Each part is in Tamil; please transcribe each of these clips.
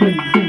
Thank you.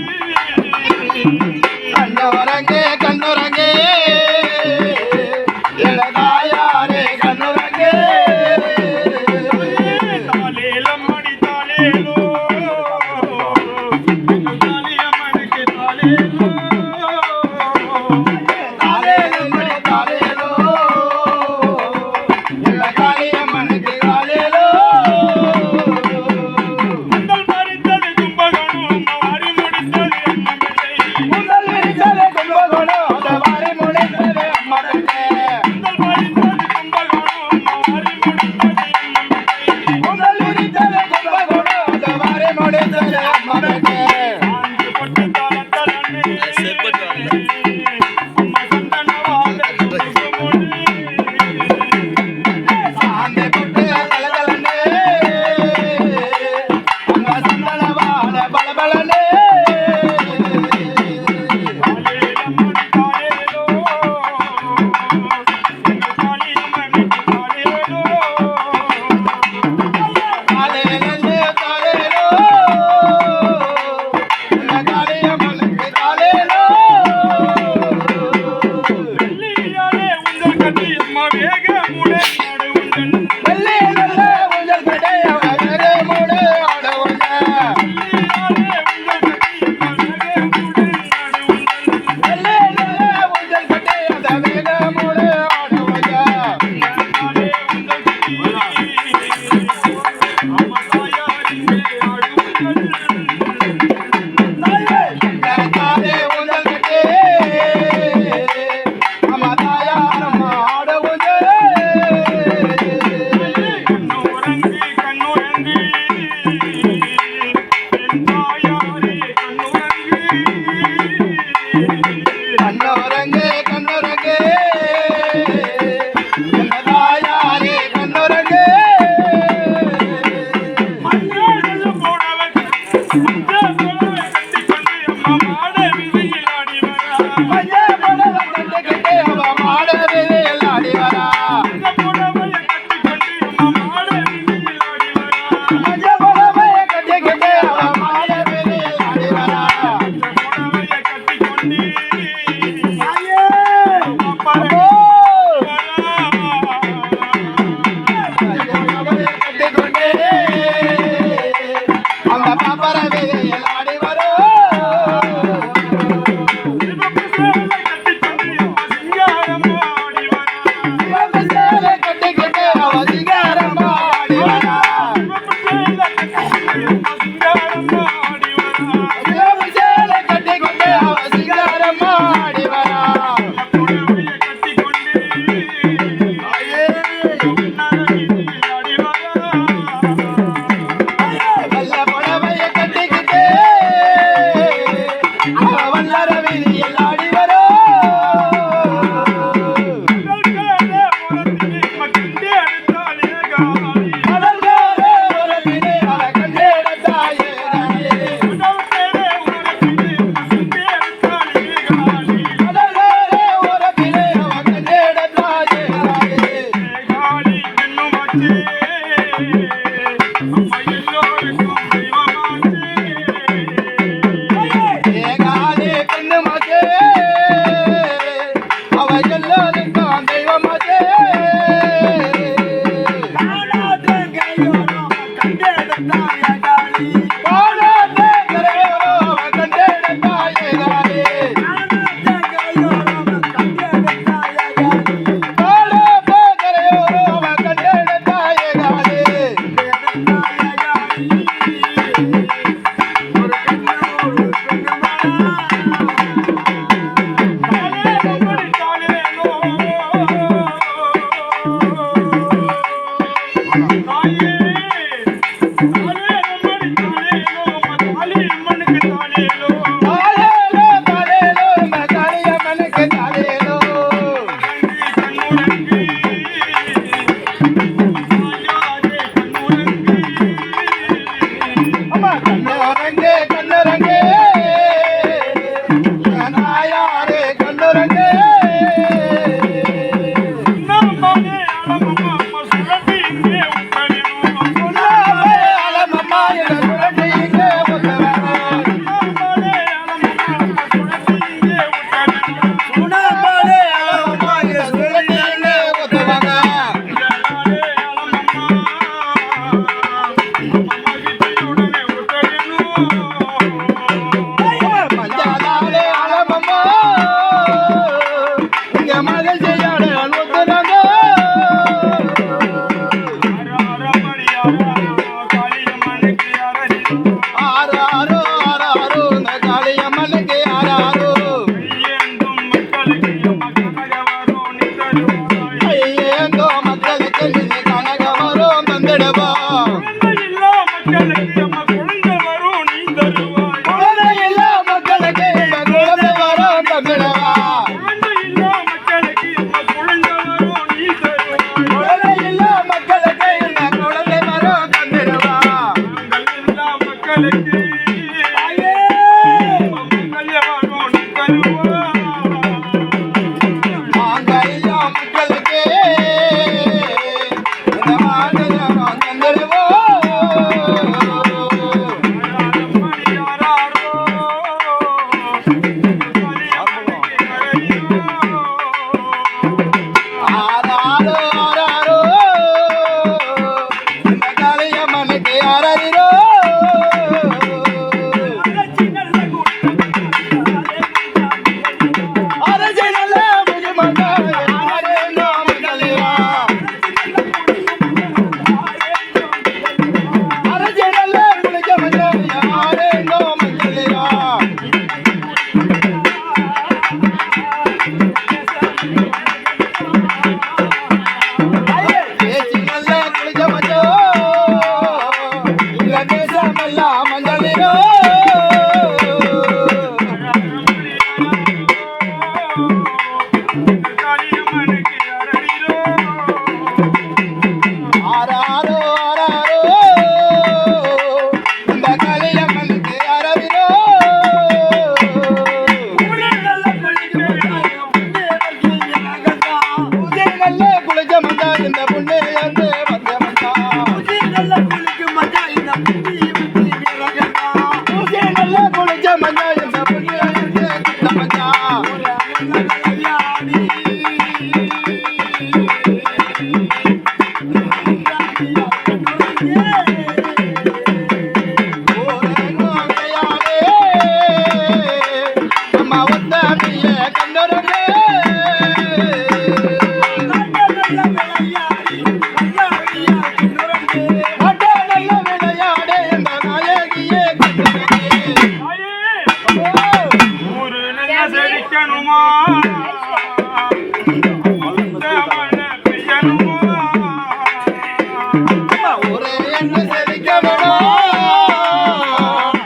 அம்மா Amen. Aleluya.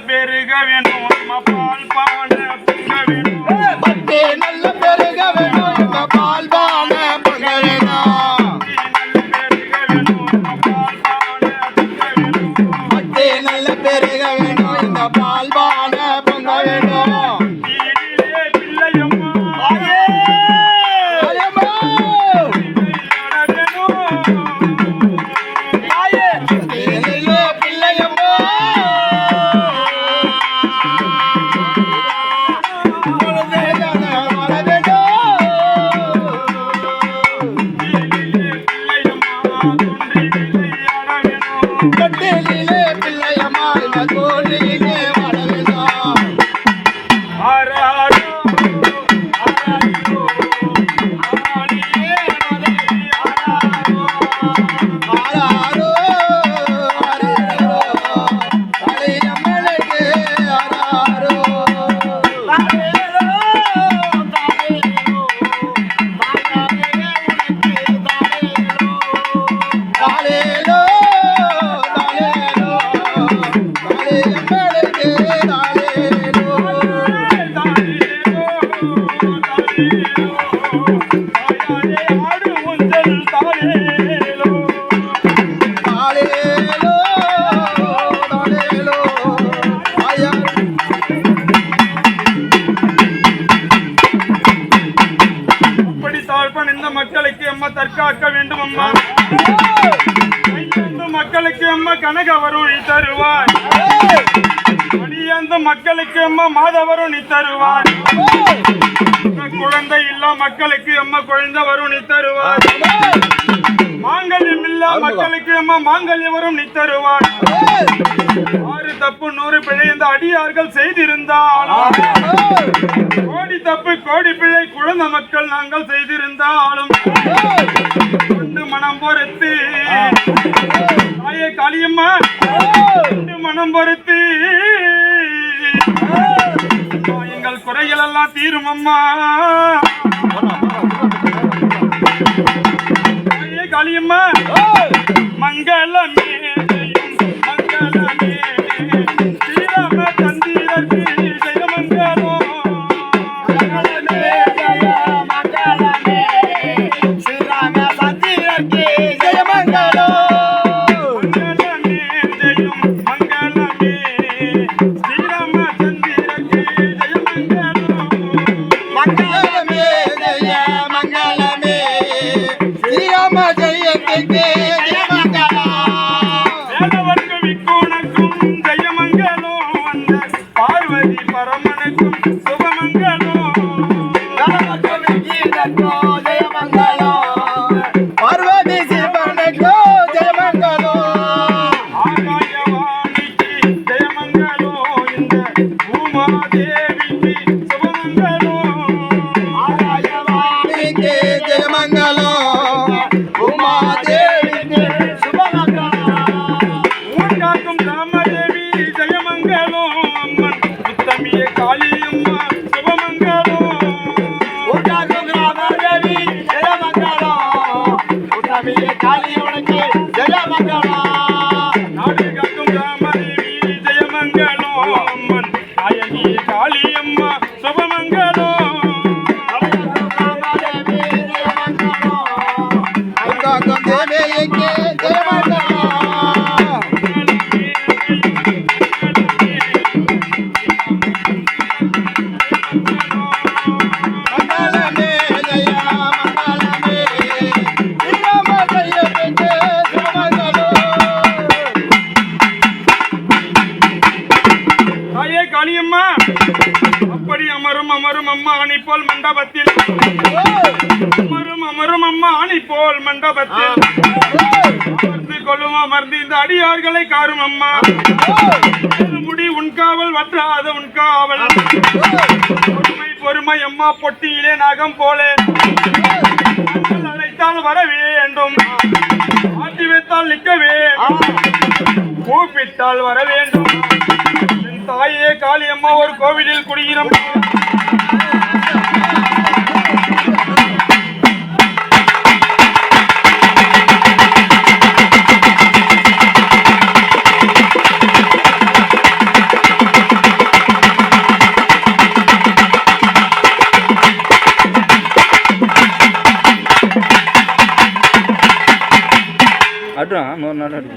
பெருக வேண்டும் കട്ടിലെ പിള്ളയമായി മകോണിൽ இந்த மக்களுக்கு அம்மா தற்காக்க வேண்டும் அம்மா. மக்களுக்கு அம்மா கனக வருணி தருவார். மணியந்த மக்களுக்கு அம்மா மாதவருணி தருவார். குழந்தை இல்லா மக்களுக்கு அம்மா குழந்தை வருணி தருவார். மாங்கல்யம். இல்லா மக்களுக்கு அம்மா மாங்கல்யம் வரும் நீ தருவாய். ஆறு தப்பு நூறு பிழை இந்த அடியார்கள் செய்திருந்தால் கோடி தப்பு கோடி பிழை குழந்தை மக்கள் நாங்கள் செய்திருந்தாலும் கொண்டு மனம் பொறுத்து. தாயே காளியம்மா கொண்டு மனம் பொறுத்து. எங்கள் குறைகள் எல்லாம் தீரும் அம்மா காளியம்மா மங்களம். வரணும் அமரும் அமரும் அம்மா அணி போல் மண்டபத்தில். அமர்ந்து கொள்ளும் அமர்ந்து இந்த அடியார்களை காரும் அம்மா. முடி உன் காவல் வற்றாத உன் காவல். பொறுமை பொறுமை அம்மா பொட்டியிலே நகம் போலே. அழைத்தால் வர வேண்டும். ஆட்டி வைத்தால் நிற்கவே கூப்பிட்டால் வர வேண்டும். என் தாயே காளியம்மா ஒரு கோவிலில் குடியினம் నడరు